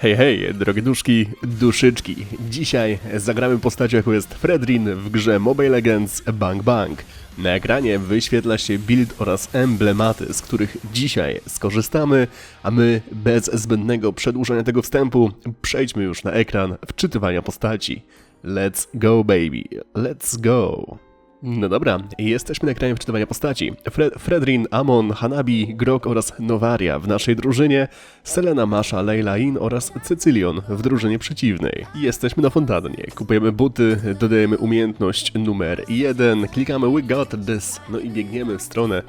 Hej, hej, drogie duszki, duszyczki. Dzisiaj zagramy postacią, jaką jest Fredrin w grze Mobile Legends Bang Bang. Na ekranie wyświetla się build oraz emblematy, z których dzisiaj skorzystamy, a my bez zbędnego przedłużania tego wstępu przejdźmy już na ekran wczytywania postaci. Let's go baby, let's go. No dobra, jesteśmy na ekranie wczytywania postaci. Fred, Fredrin, Amon, Hanabi, Grok oraz Nowaria w naszej drużynie, Selena, Masha, Leila In oraz Cecylion w drużynie przeciwnej. Jesteśmy na fontannie, kupujemy buty, dodajemy umiejętność numer 1, klikamy We Got This, no i biegniemy w stronę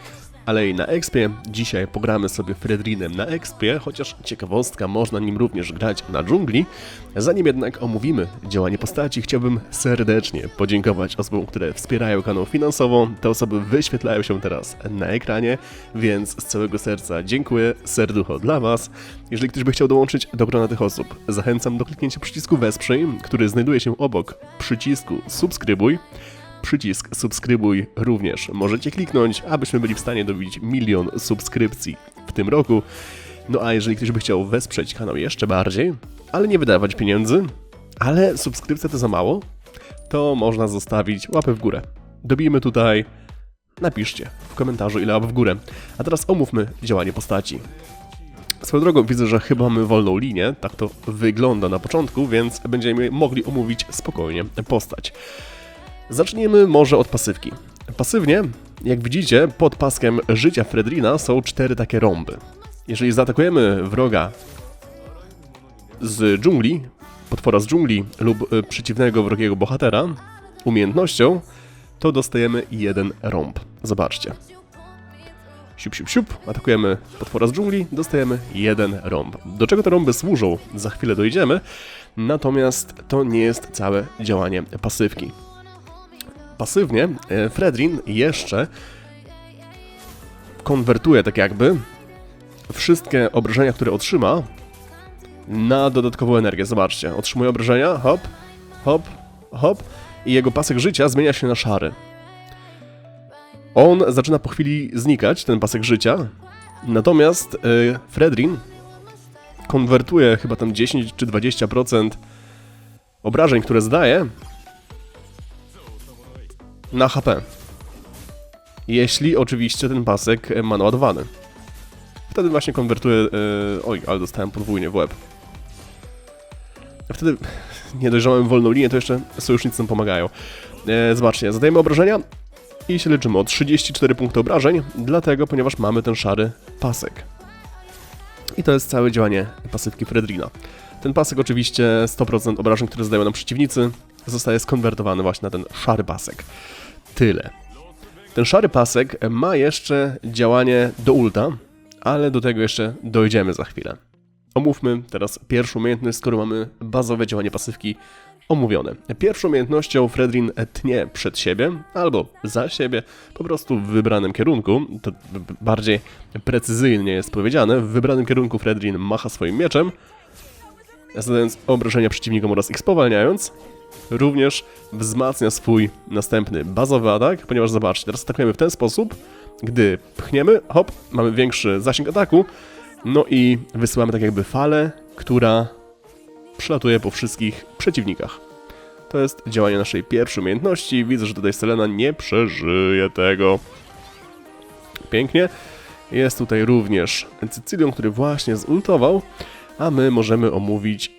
Alei na Expie. Dzisiaj pogramy sobie Fredrinem na Expie, chociaż ciekawostka, można nim również grać na dżungli. Zanim jednak omówimy działanie postaci, chciałbym serdecznie podziękować osobom, które wspierają kanał finansowo. Te osoby wyświetlają się teraz na ekranie, więc z całego serca dziękuję, serducho dla Was. Jeżeli ktoś by chciał dołączyć do grona tych osób, zachęcam do kliknięcia przycisku Wesprzyj, który znajduje się obok przycisku Subskrybuj przycisk subskrybuj również możecie kliknąć, abyśmy byli w stanie dobić milion subskrypcji w tym roku. No a jeżeli ktoś by chciał wesprzeć kanał jeszcze bardziej, ale nie wydawać pieniędzy, ale subskrypcja to za mało, to można zostawić łapę w górę. Dobijmy tutaj, napiszcie w komentarzu ile łap w górę. A teraz omówmy działanie postaci. Swoją drogą widzę, że chyba mamy wolną linię, tak to wygląda na początku, więc będziemy mogli omówić spokojnie postać. Zacznijmy może od pasywki. Pasywnie, jak widzicie, pod paskiem życia Fredrina są cztery takie rąby. Jeżeli zaatakujemy wroga z dżungli, potwora z dżungli lub y, przeciwnego wrogiego bohatera umiejętnością, to dostajemy jeden rąb. Zobaczcie. Siup, siup, siup, atakujemy potwora z dżungli, dostajemy jeden rąb. Do czego te rąby służą, za chwilę dojdziemy, natomiast to nie jest całe działanie pasywki pasywnie e, Fredrin jeszcze konwertuje tak jakby wszystkie obrażenia, które otrzyma na dodatkową energię. Zobaczcie, otrzymuje obrażenia, hop, hop, hop i jego pasek życia zmienia się na szary. On zaczyna po chwili znikać, ten pasek życia, natomiast yy, Fredrin konwertuje chyba tam 10 czy 20% obrażeń, które zdaje, na HP. Jeśli oczywiście ten pasek ma naładowany. Wtedy właśnie konwertuję... Yy, oj, ale dostałem podwójnie w łeb. Wtedy nie mamy wolną linię, to jeszcze sojusznicy nam pomagają. E, zobaczcie, zadajemy obrażenia i się leczymy o 34 punkty obrażeń, dlatego, ponieważ mamy ten szary pasek. I to jest całe działanie pasywki Fredrina. Ten pasek oczywiście 100% obrażeń, które zadają nam przeciwnicy, zostaje skonwertowany właśnie na ten szary pasek. Tyle. Ten szary pasek ma jeszcze działanie do ulta, ale do tego jeszcze dojdziemy za chwilę. Omówmy teraz pierwszą umiejętność, skoro mamy bazowe działanie pasywki omówione. Pierwszą umiejętnością Fredrin tnie przed siebie albo za siebie, po prostu w wybranym kierunku. To bardziej precyzyjnie jest powiedziane. W wybranym kierunku Fredrin macha swoim mieczem, zadając obrażenia przeciwnikom oraz ich spowalniając. Również wzmacnia swój następny bazowy atak, ponieważ zobaczcie, teraz atakujemy w ten sposób, gdy pchniemy, hop, mamy większy zasięg ataku, no i wysyłamy tak jakby falę, która przelatuje po wszystkich przeciwnikach. To jest działanie naszej pierwszej umiejętności. Widzę, że tutaj Selena nie przeżyje tego. Pięknie. Jest tutaj również Cycilion, który właśnie zultował, a my możemy omówić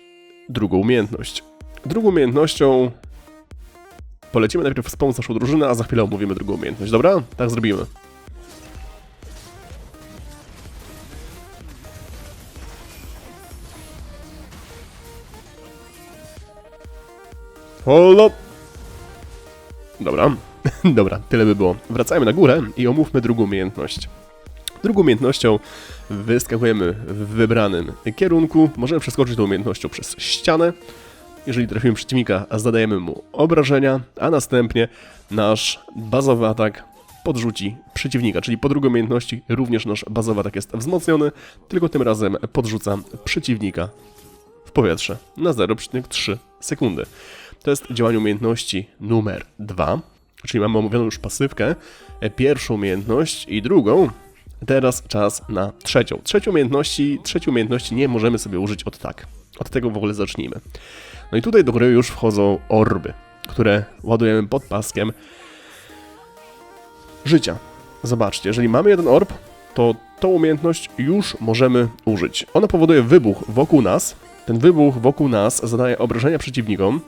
drugą umiejętność. Drugą umiejętnością polecimy najpierw wspomóc naszą drużynę, a za chwilę omówimy drugą umiejętność, dobra? Tak zrobimy. Holo! Dobra, dobra, tyle by było. Wracajmy na górę i omówmy drugą umiejętność. Drugą umiejętnością wyskakujemy w wybranym kierunku. Możemy przeskoczyć tą umiejętnością przez ścianę. Jeżeli trafimy przeciwnika, zadajemy mu obrażenia, a następnie nasz bazowy atak podrzuci przeciwnika, czyli po drugiej umiejętności również nasz bazowy atak jest wzmocniony, tylko tym razem podrzuca przeciwnika w powietrze na 0,3 sekundy. To jest działanie umiejętności numer 2, czyli mamy omówioną już pasywkę, pierwszą umiejętność i drugą Teraz czas na trzecią. Trzecią umiejętności, trzeciej umiejętności nie możemy sobie użyć od tak. Od tego w ogóle zacznijmy. No i tutaj do gry już wchodzą orby, które ładujemy pod paskiem życia. Zobaczcie, jeżeli mamy jeden orb, to tą umiejętność już możemy użyć. Ona powoduje wybuch wokół nas. Ten wybuch wokół nas zadaje obrażenia przeciwnikom,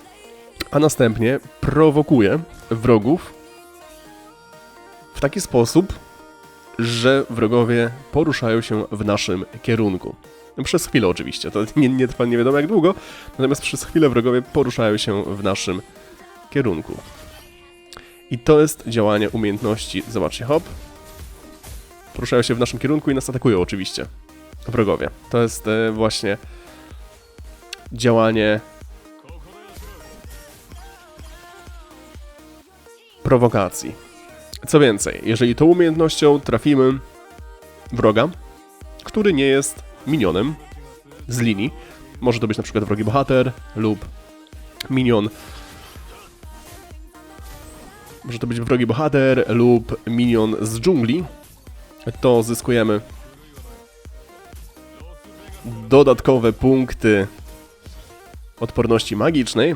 a następnie prowokuje wrogów w taki sposób, że wrogowie poruszają się w naszym kierunku. Przez chwilę oczywiście, to nie, nie trwa nie wiadomo jak długo, natomiast przez chwilę wrogowie poruszają się w naszym kierunku. I to jest działanie umiejętności. Zobaczcie, hop. Poruszają się w naszym kierunku i nas atakują oczywiście. Wrogowie. To jest e, właśnie działanie prowokacji. Co więcej, jeżeli tą umiejętnością trafimy wroga, który nie jest minionem z linii, może to być na przykład wrogi bohater lub minion. Może to być wrogi bohater lub minion z dżungli, to zyskujemy dodatkowe punkty odporności magicznej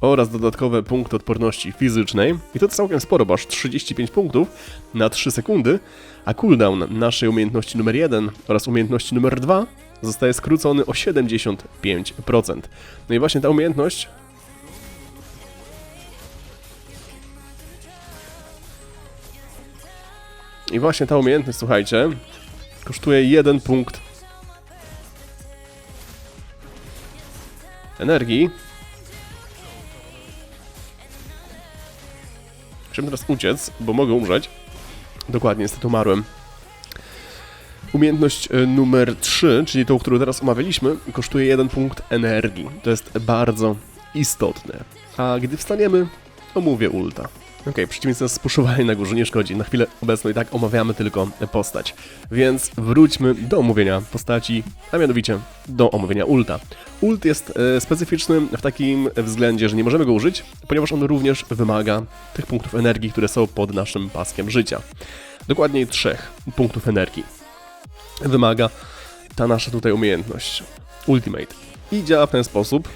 oraz dodatkowe punkty odporności fizycznej. I to całkiem sporo, bo aż 35 punktów na 3 sekundy, a cooldown naszej umiejętności numer 1 oraz umiejętności numer 2 zostaje skrócony o 75%. No i właśnie ta umiejętność I właśnie ta umiejętność, słuchajcie, kosztuje jeden punkt energii. Chciałbym teraz uciec, bo mogę umrzeć. Dokładnie, niestety umarłem. Umiejętność e, numer 3, czyli tą, którą teraz omawialiśmy, kosztuje jeden punkt energii. To jest bardzo istotne. A gdy wstaniemy, omówię ulta. Okej, okay, przeciwnicy nas spuszowali na górze, nie szkodzi. Na chwilę obecną i tak omawiamy tylko postać. Więc wróćmy do omówienia postaci, a mianowicie do omówienia ulta. Ult jest e, specyficzny w takim względzie, że nie możemy go użyć, ponieważ on również wymaga tych punktów energii, które są pod naszym paskiem życia. Dokładniej trzech punktów energii. Wymaga ta nasza tutaj umiejętność. Ultimate. I działa w ten sposób,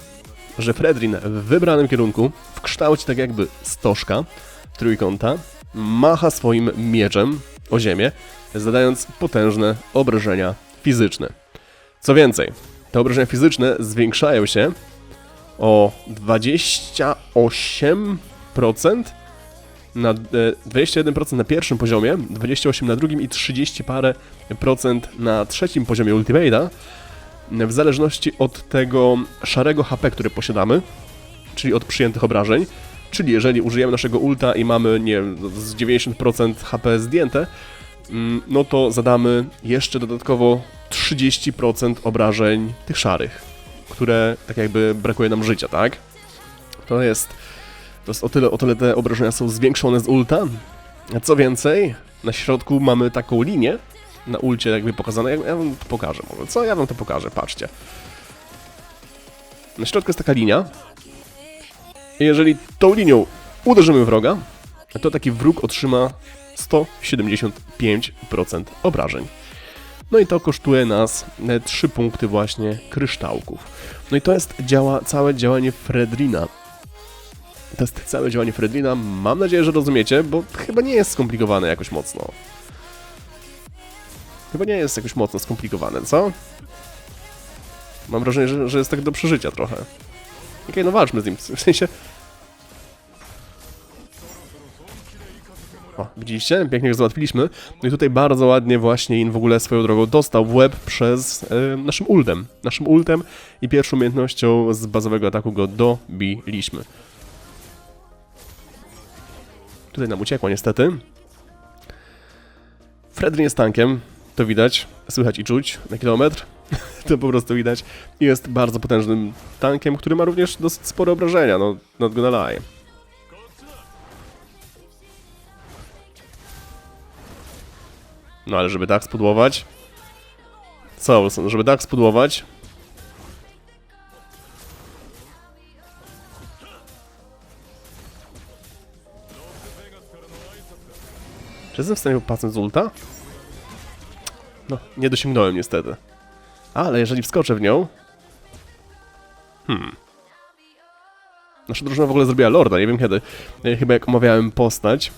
że Fredrin w wybranym kierunku, w kształcie tak jakby stożka, trójkąta, macha swoim mieczem o ziemię, zadając potężne obrażenia fizyczne. Co więcej, te obrażenia fizyczne zwiększają się o 28% na 21% na pierwszym poziomie, 28 na drugim i 30 parę procent na trzecim poziomie Ultimate'a, w zależności od tego szarego HP, które posiadamy, czyli od przyjętych obrażeń. Czyli jeżeli użyjemy naszego ulta i mamy, nie wiem, z 90% HP zdjęte, mm, no to zadamy jeszcze dodatkowo 30% obrażeń tych szarych, które tak jakby brakuje nam życia, tak? To jest, to jest o, tyle, o tyle te obrażenia są zwiększone z ulta. Co więcej, na środku mamy taką linię, na ulcie jakby pokazane, ja, ja wam to pokażę może, co? Ja wam to pokażę, patrzcie. Na środku jest taka linia, jeżeli tą linią uderzymy wroga, to taki wróg otrzyma 175% obrażeń. No i to kosztuje nas 3 punkty właśnie kryształków. No i to jest działa, całe działanie Fredrina. To jest całe działanie Fredrina. Mam nadzieję, że rozumiecie, bo chyba nie jest skomplikowane jakoś mocno. Chyba nie jest jakoś mocno skomplikowane, co? Mam wrażenie, że, że jest tak do przeżycia trochę. Okay, no walczmy z nim. W sensie... O, widzieliście? Pięknie go załatwiliśmy. No i tutaj bardzo ładnie właśnie In w ogóle swoją drogą dostał w łeb przez naszym ultem. Naszym ultem i pierwszą umiejętnością z bazowego ataku go dobiliśmy. Tutaj nam uciekło niestety. Fredrin jest tankiem, to widać, słychać i czuć na kilometr. to po prostu widać. Jest bardzo potężnym tankiem, który ma również dosyć spore obrażenia, no not gonna lie. No ale żeby tak spudłować... Co, żeby tak spudłować... Czy jestem w stanie popasnąć z ulta? No, nie dosięgnąłem niestety. Ale jeżeli wskoczę w nią... Hmm. Nasza drużyna w ogóle zrobiła Lorda, nie wiem kiedy. E, Chyba jak omawiałem postać.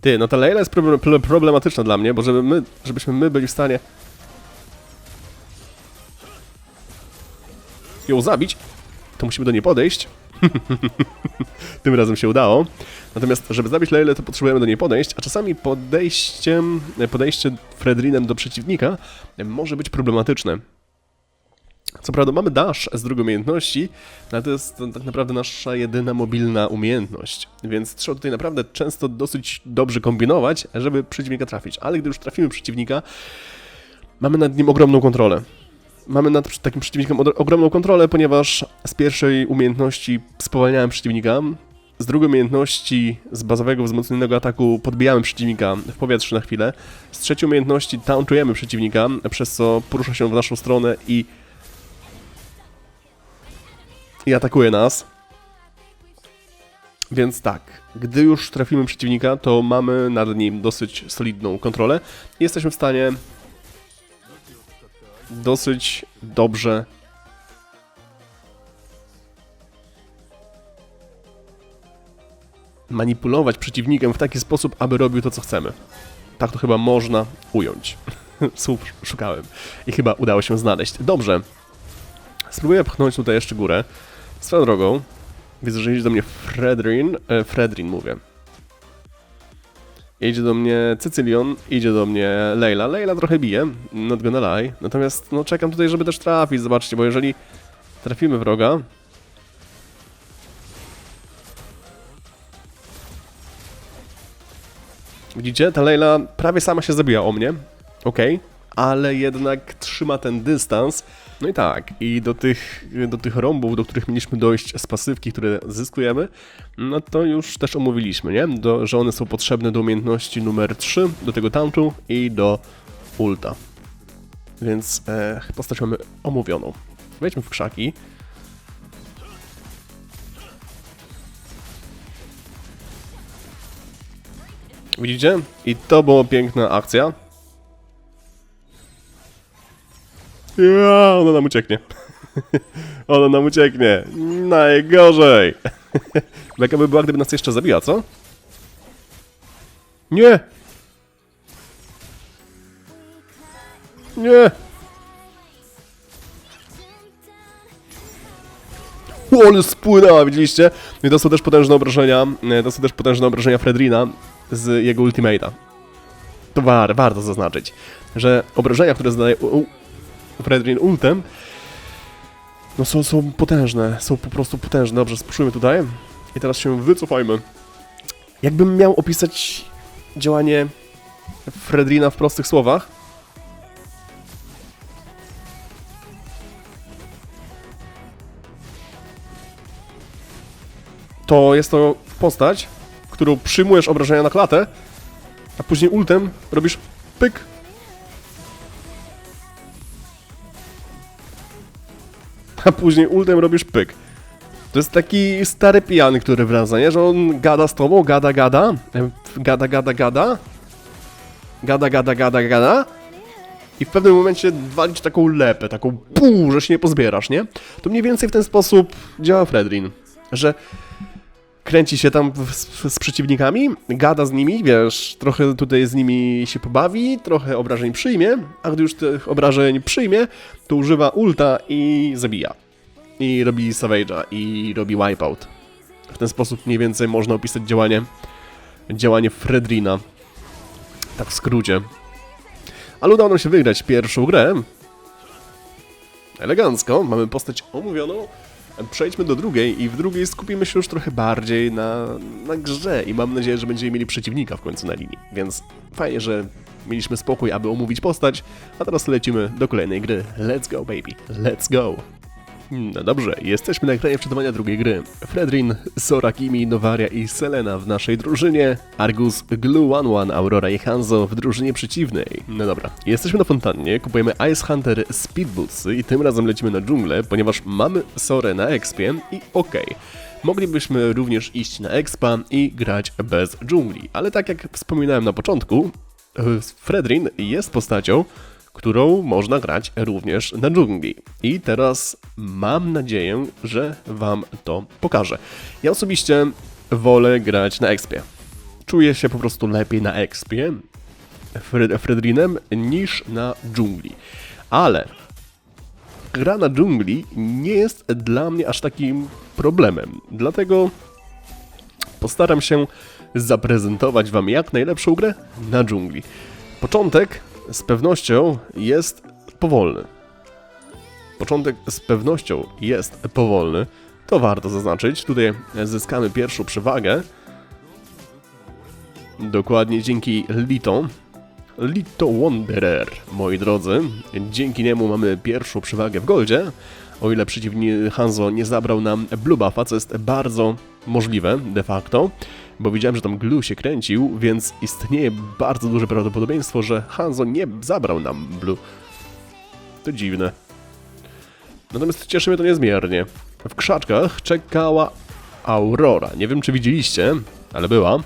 Ty, no ta Leila jest problem, pro- problematyczna dla mnie, bo żeby my, żebyśmy my byli w stanie ją zabić, to musimy do niej podejść. Tym razem się udało. Natomiast, żeby zabić Leilę, to potrzebujemy do niej podejść, a czasami podejściem, podejście Fredrinem do przeciwnika może być problematyczne. Co prawda mamy dash z drugiej umiejętności, ale to jest tak naprawdę nasza jedyna mobilna umiejętność, więc trzeba tutaj naprawdę często dosyć dobrze kombinować, żeby przeciwnika trafić. Ale gdy już trafimy przeciwnika, mamy nad nim ogromną kontrolę. Mamy nad takim przeciwnikiem ogromną kontrolę, ponieważ z pierwszej umiejętności spowalniałem przeciwnika, z drugiej umiejętności z bazowego wzmocnionego ataku podbijamy przeciwnika w powietrzu na chwilę, z trzeciej umiejętności tauntujemy przeciwnika, przez co porusza się w naszą stronę i i atakuje nas. Więc tak, gdy już trafimy przeciwnika, to mamy nad nim dosyć solidną kontrolę i jesteśmy w stanie dosyć dobrze manipulować przeciwnikiem w taki sposób, aby robił to, co chcemy. Tak to chyba można ująć. Słów szukałem i chyba udało się znaleźć. Dobrze. Spróbuję pchnąć tutaj jeszcze górę. Swoją drogą, widzę, że idzie do mnie Fredrin, e, Fredrin mówię. Idzie do mnie Cycylion, idzie do mnie Leila. Leila trochę bije, not gonna lie. Natomiast no czekam tutaj, żeby też trafić, zobaczcie, bo jeżeli trafimy wroga... Widzicie, ta Leila prawie sama się zabija o mnie, okej, ale jednak trzyma ten dystans. No i tak, i do tych, do tych rąbów, do których mieliśmy dojść z pasywki, które zyskujemy, no to już też omówiliśmy, nie? Do, że one są potrzebne do umiejętności numer 3, do tego tauntu i do ulta. Więc e, postać mamy omówioną. Wejdźmy w krzaki. Widzicie? I to była piękna akcja. Ja, ona nam ucieknie. ona nam ucieknie. Najgorzej. Jaka by była, gdyby nas jeszcze zabiła, co? Nie! Nie! O, Ale spłynęła, widzieliście? I to są też potężne obrażenia, e, to są też potężne obrażenia Fredrina z jego ultimate'a. To war, warto zaznaczyć, że obrażenia, które zadaje Fredrin ultem, no są, są potężne, są po prostu potężne. Dobrze, spuszczujmy tutaj i teraz się wycofajmy. Jakbym miał opisać działanie Fredrina w prostych słowach, to jest to postać, którą przyjmujesz obrażenia na klatę, a później ultem robisz pyk. A później ultem robisz pyk. To jest taki stary pijany, który wraca, nie? Że on gada z tobą, gada, gada, gada, gada, gada, gada, gada, gada, gada i w pewnym momencie walić taką lepę, taką pół, że się nie pozbierasz, nie? To mniej więcej w ten sposób działa Fredrin, że kręci się tam z, z przeciwnikami, gada z nimi, wiesz, trochę tutaj z nimi się pobawi, trochę obrażeń przyjmie, a gdy już tych obrażeń przyjmie, to używa ulta i zabija. I robi Savage'a, i robi wipeout. W ten sposób mniej więcej można opisać działanie, działanie Fredrina. Tak w skrócie. Ale udało nam się wygrać pierwszą grę. Elegancko, mamy postać omówioną. Przejdźmy do drugiej i w drugiej skupimy się już trochę bardziej na, na grze i mam nadzieję, że będziemy mieli przeciwnika w końcu na linii. Więc fajnie, że mieliśmy spokój, aby omówić postać, a teraz lecimy do kolejnej gry. Let's go, baby, let's go! No dobrze, jesteśmy na ekranie przeczytania drugiej gry. Fredrin, Sora, Kimi, Nowaria i Selena w naszej drużynie, Argus, Glue One One, Aurora i Hanzo w drużynie przeciwnej. No dobra, jesteśmy na fontannie, kupujemy Ice Hunter Speedbootsy i tym razem lecimy na dżunglę, ponieważ mamy Sorę na expie i okej. moglibyśmy również iść na expa i grać bez dżungli. Ale tak jak wspominałem na początku, e, Fredrin jest postacią, którą można grać również na dżungli. I teraz mam nadzieję, że Wam to pokażę. Ja osobiście wolę grać na expie. Czuję się po prostu lepiej na expie Fred Fredrinem niż na dżungli. Ale gra na dżungli nie jest dla mnie aż takim problemem. Dlatego postaram się zaprezentować Wam jak najlepszą grę na dżungli. Początek z pewnością jest powolny. Początek z pewnością jest powolny. To warto zaznaczyć. Tutaj zyskamy pierwszą przewagę. Dokładnie dzięki Lito. Lito Wanderer, moi drodzy. Dzięki niemu mamy pierwszą przewagę w goldzie. O ile przeciwnik Hanzo nie zabrał nam Blue Buffa, co jest bardzo możliwe de facto, bo widziałem, że tam Glu się kręcił, więc istnieje bardzo duże prawdopodobieństwo, że Hanzo nie zabrał nam Blue. To dziwne. Natomiast cieszy mnie to niezmiernie. W krzaczkach czekała Aurora. Nie wiem, czy widzieliście, ale była.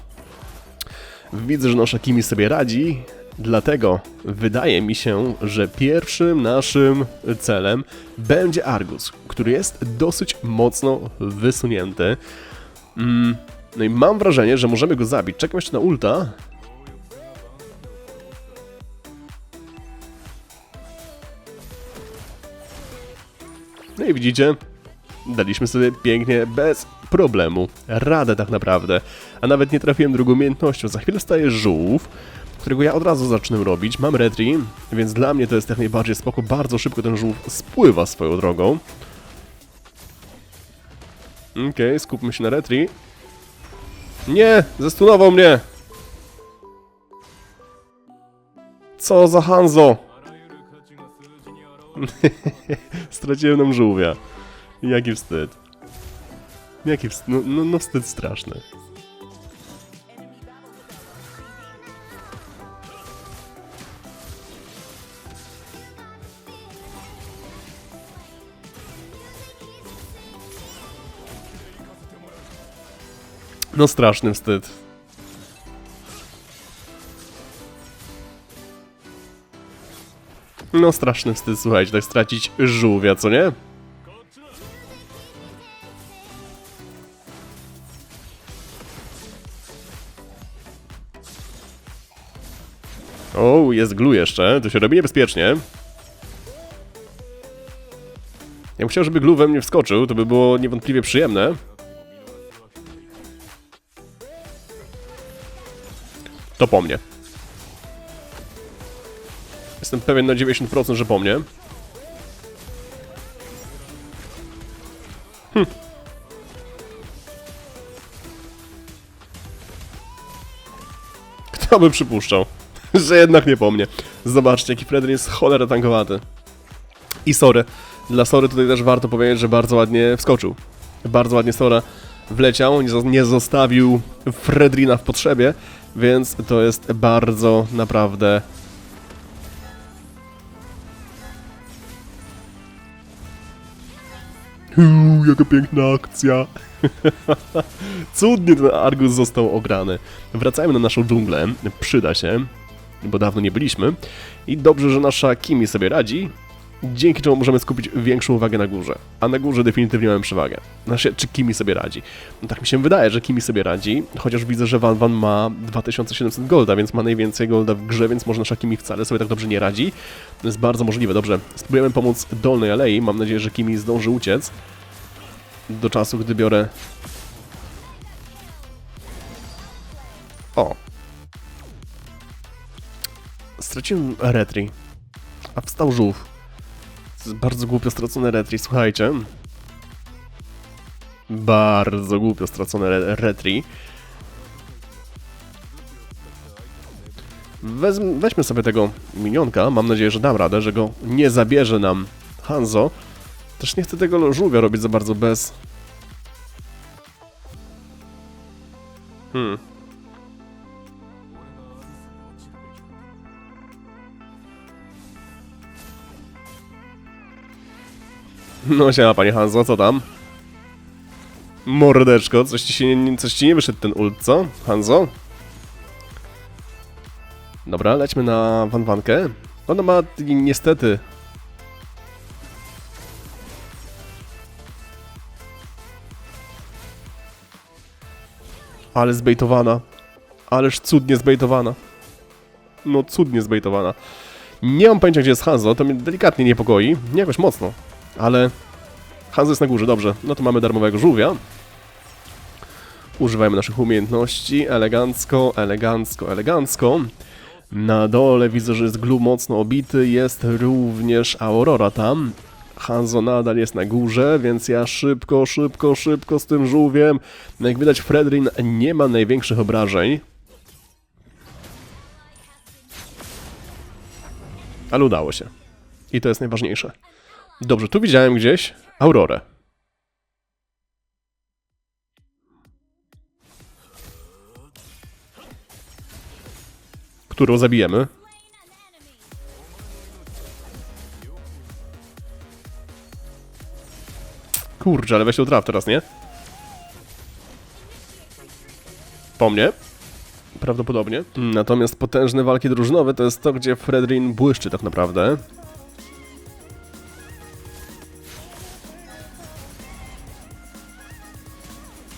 Widzę, że nasza Kimi sobie radzi, dlatego wydaje mi się, że pierwszym naszym celem będzie Argus, który jest dosyć mocno wysunięty. Mm, no i mam wrażenie, że możemy go zabić. Czekam jeszcze na ulta. No i widzicie, daliśmy sobie pięknie, bez problemu, radę tak naprawdę. A nawet nie trafiłem drugą umiejętnością. Za chwilę staje żółw, którego ja od razu zacznę robić. Mam retri, więc dla mnie to jest jak najbardziej spoko. Bardzo szybko ten żółw spływa swoją drogą. Okej, okay, skupmy się na retri. Nie! Zestunował mnie! Co za Hanzo! Straciłem nam żółwia. Jaki wstyd. Jaki wstyd. No, no, no wstyd straszny. No straszny wstyd. No straszny wstyd, słuchajcie, tak stracić żółwia, co nie? O, jest glu jeszcze, to się robi niebezpiecznie. Ja bym chciał, żeby glu we mnie wskoczył, to by było niewątpliwie przyjemne. To po mnie. Jestem pewien na 90%, że po mnie. Hm. Kto by przypuszczał, że jednak nie po mnie. Zobaczcie, jaki Fredrin jest cholera tankowaty. I sorry. Dla Sory tutaj też warto powiedzieć, że bardzo ładnie wskoczył. Bardzo ładnie Sora wleciał, nie zostawił Fredrina w potrzebie, więc to jest bardzo naprawdę Uuu, jaka piękna akcja. Cudnie ten Argus został ograny. Wracajmy na naszą dżunglę. Przyda się, bo dawno nie byliśmy. I dobrze, że nasza Kimi sobie radzi, dzięki czemu możemy skupić większą uwagę na górze. A na górze definitywnie mamy przewagę. Znaczy, czy Kimi sobie radzi? No tak mi się wydaje, że Kimi sobie radzi, chociaż widzę, że Van Van ma 2700 golda, więc ma najwięcej golda w grze, więc może nasza Kimi wcale sobie tak dobrze nie radzi. To jest bardzo możliwe. Dobrze, spróbujemy pomóc dolnej alei. Mam nadzieję, że Kimi zdąży uciec do czasu, gdy biorę... O! Straciłem retri. A wstał żółw. Jest bardzo głupio stracone retri, słuchajcie. Bardzo głupio stracone re retri. Weźmy sobie tego minionka. Mam nadzieję, że dam radę, że go nie zabierze nam Hanzo. Też nie chcę tego żółwia robić za bardzo bez... Hmm. No siema panie Hanzo, co tam? Mordeczko, coś ci się nie, coś ci nie wyszedł ten ult, co? Hanzo? Dobra, lećmy na Wanwankę. Ona ma ni- niestety... Ale zbejtowana. Ależ cudnie zbejtowana. No cudnie zbejtowana. Nie mam pojęcia, gdzie jest Hanzo, to mnie delikatnie niepokoi. Nie jakoś mocno, ale... Hanzo jest na górze, dobrze. No to mamy darmowego żółwia. Używajmy naszych umiejętności. Elegancko, elegancko, elegancko. Na dole widzę, że jest Glu mocno obity. Jest również Aurora tam. Hanzo nadal jest na górze, więc ja szybko, szybko, szybko z tym żółwiem. No Jak widać, Fredrin nie ma największych obrażeń. Ale udało się. I to jest najważniejsze. Dobrze, tu widziałem gdzieś Aurorę. Którą zabijemy. Kurczę, ale weź tą traf teraz, nie? Po mnie. Prawdopodobnie. Natomiast potężne walki drużynowe to jest to, gdzie Fredrin błyszczy tak naprawdę.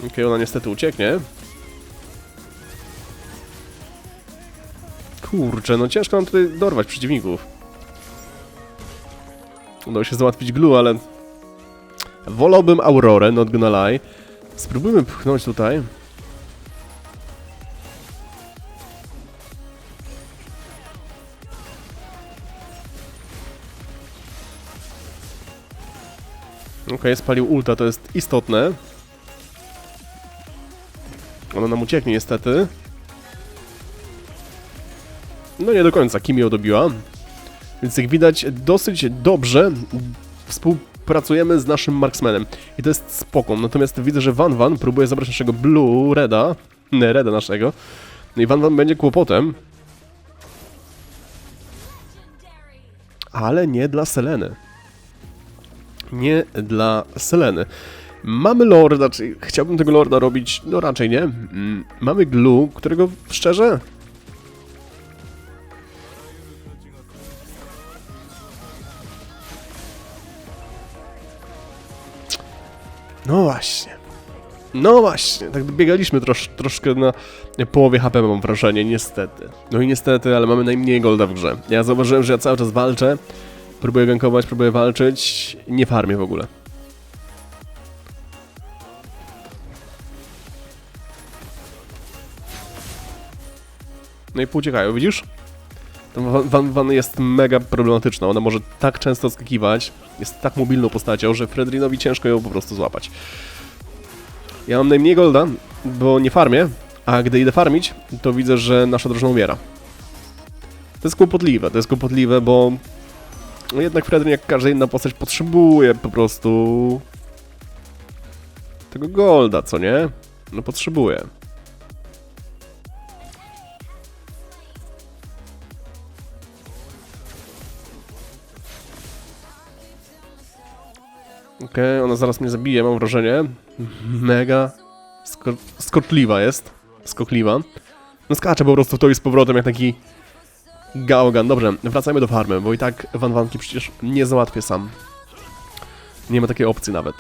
Okej, ona niestety ucieknie. Kurczę, no ciężko nam tutaj dorwać przeciwników. Udało się załatwić Glue, ale... Wolałbym Aurorę, not gonna lie. Spróbujmy pchnąć tutaj. Okej, spalił ulta, to jest istotne. Ona nam ucieknie niestety. No nie do końca, Kim ją dobiła. Więc jak widać, dosyć dobrze współpracujemy z naszym marksmanem. I to jest spoko. Natomiast widzę, że Van Van próbuje zabrać naszego Blue Reda. Nie, Reda naszego. No i Van Van będzie kłopotem. Ale nie dla Seleny. Nie dla Seleny. Mamy Lorda, czy chciałbym tego Lorda robić? No raczej nie. Mm, Mamy Glue, którego szczerze No właśnie. No właśnie, tak biegaliśmy trosz, troszkę na połowie HP mam wrażenie, niestety. No i niestety, ale mamy najmniej golda w grze. Ja zauważyłem, że ja cały czas walczę, próbuję gankować, próbuję walczyć, nie farmię w ogóle. No i pouciekają, widzisz? Van, Van, Van jest mega problematyczna, ona może tak często skakiwać, jest tak mobilną postacią, że Fredrinowi ciężko ją po prostu złapać. Ja mam najmniej golda, bo nie farmię, a gdy idę farmić, to widzę, że nasza drużyna umiera. To jest kłopotliwe, to jest kłopotliwe, bo no jednak Fredrin, jak każda inna postać, potrzebuje po prostu tego golda, co nie? No potrzebuje. Ona zaraz mnie zabije, mam wrażenie. Mega sko jest. Skokliwa. No skacze po prostu to i z powrotem jak taki gałgan. Dobrze, wracajmy do farmy, bo i tak Van Vanki przecież nie załatwię sam. Nie ma takiej opcji nawet.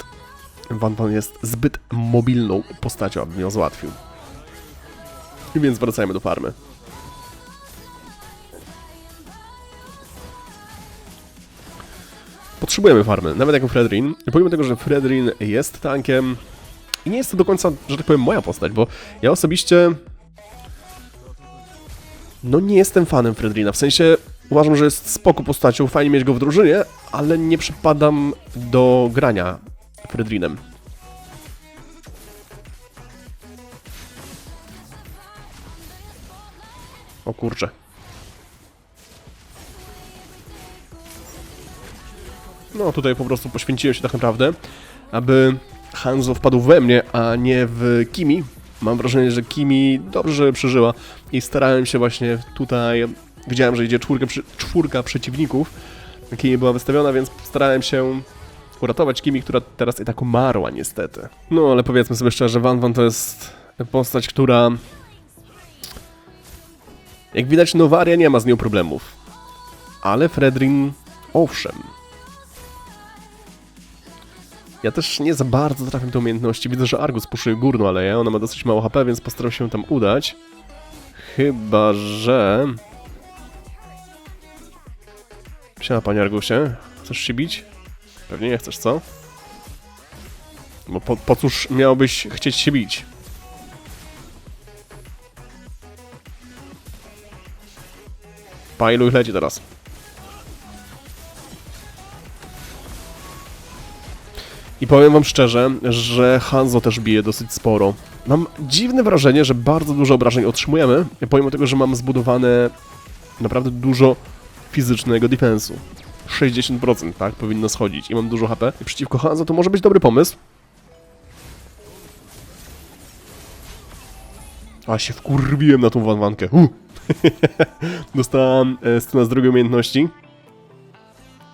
Van jest zbyt mobilną postacią, abym ją załatwił. Więc wracajmy do farmy. Potrzebujemy farmy, nawet jako Fredrin. Pomimo tego, że Fredrin jest tankiem i nie jest to do końca, że tak powiem, moja postać, bo ja osobiście no nie jestem fanem Fredrina, w sensie uważam, że jest spoko postacią, fajnie mieć go w drużynie, ale nie przypadam do grania Fredrinem. O kurczę. No tutaj po prostu poświęciłem się tak naprawdę, aby Hanzo wpadł we mnie, a nie w Kimi. Mam wrażenie, że Kimi dobrze przeżyła i starałem się właśnie tutaj, widziałem, że idzie czwórka, czwórka przeciwników, Kimi była wystawiona, więc starałem się uratować Kimi, która teraz i tak umarła niestety. No ale powiedzmy sobie szczerze, Van Van to jest postać, która... Jak widać, Nowaria nie ma z nią problemów. Ale Fredrin, owszem. Ja też nie za bardzo trafiam te umiejętności. Widzę, że Argus puszuje górną aleję. Ona ma dosyć mało HP, więc postaram się tam udać. Chyba, że... Siema, panie Argusie. Chcesz się bić? Pewnie nie chcesz, co? Bo po, po cóż miałbyś chcieć się bić? Pailuj leci teraz. I powiem wam szczerze, że Hanzo też bije dosyć sporo. Mam dziwne wrażenie, że bardzo dużo obrażeń otrzymujemy, pomimo tego, że mam zbudowane naprawdę dużo fizycznego defensu. 60%, tak? Powinno schodzić i mam dużo HP. I przeciwko Hanzo to może być dobry pomysł. A się wkurwiłem na tą wanwankę. Uh. Dostałam e, scena z drugiej umiejętności.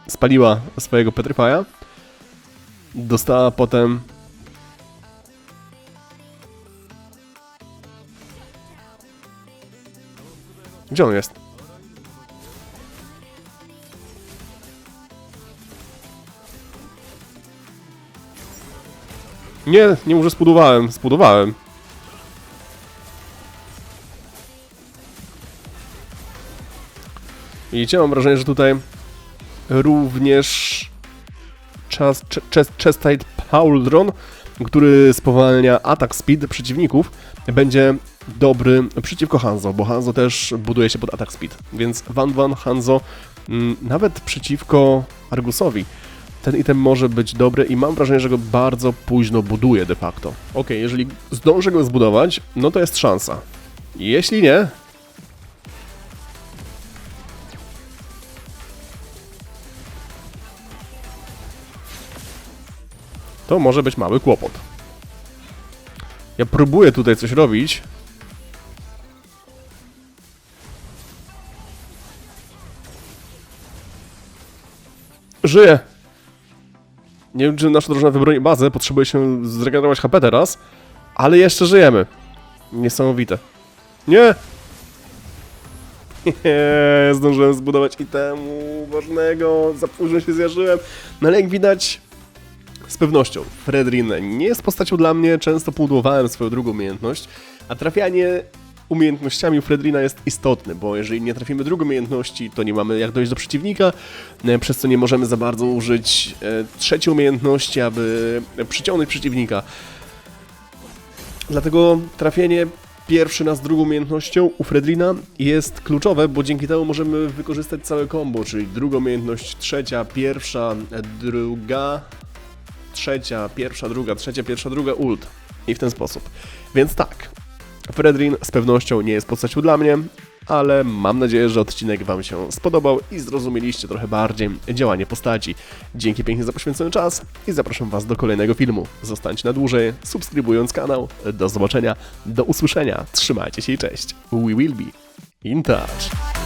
Spaliła swojego Petrify'a. Dostała potem... Gdzie on jest? Nie, nie może spudowałem, spudowałem. Widzicie, mam wrażenie, że tutaj również czas, Chestite Pauldron, który spowalnia atak speed przeciwników, będzie dobry przeciwko Hanzo, bo Hanzo też buduje się pod atak speed. Więc Van Van Hanzo mm, nawet przeciwko Argusowi ten item może być dobry i mam wrażenie, że go bardzo późno buduje de facto. Ok, jeżeli zdążę go zbudować, no to jest szansa. Jeśli nie, to może być mały kłopot. Ja próbuję tutaj coś robić. Żyję! Nie wiem, czy nasza drużyna wybroni bazę, potrzebuje się zregenerować HP teraz, ale jeszcze żyjemy. Niesamowite. Nie! Zdążyłem zbudować itemu ważnego, za późno się zjarzyłem. No ale jak widać, z pewnością, Fredrin nie jest postacią dla mnie, często pudłowałem swoją drugą umiejętność, a trafianie umiejętnościami Fredrina jest istotne, bo jeżeli nie trafimy drugą umiejętności, to nie mamy jak dojść do przeciwnika, e, przez co nie możemy za bardzo użyć e, trzeciej umiejętności, aby przyciągnąć przeciwnika. Dlatego trafienie pierwszy nas drugą umiejętnością u Fredrina jest kluczowe, bo dzięki temu możemy wykorzystać całe combo, czyli drugą umiejętność, trzecia, pierwsza, druga, trzecia, pierwsza, druga, trzecia, pierwsza, druga, ult. I w ten sposób. Więc tak, Fredrin z pewnością nie jest postacią dla mnie, ale mam nadzieję, że odcinek Wam się spodobał i zrozumieliście trochę bardziej działanie postaci. Dzięki pięknie za poświęcony czas i zapraszam Was do kolejnego filmu. Zostańcie na dłużej, subskrybując kanał. Do zobaczenia, do usłyszenia, trzymajcie się i cześć. We will be in touch.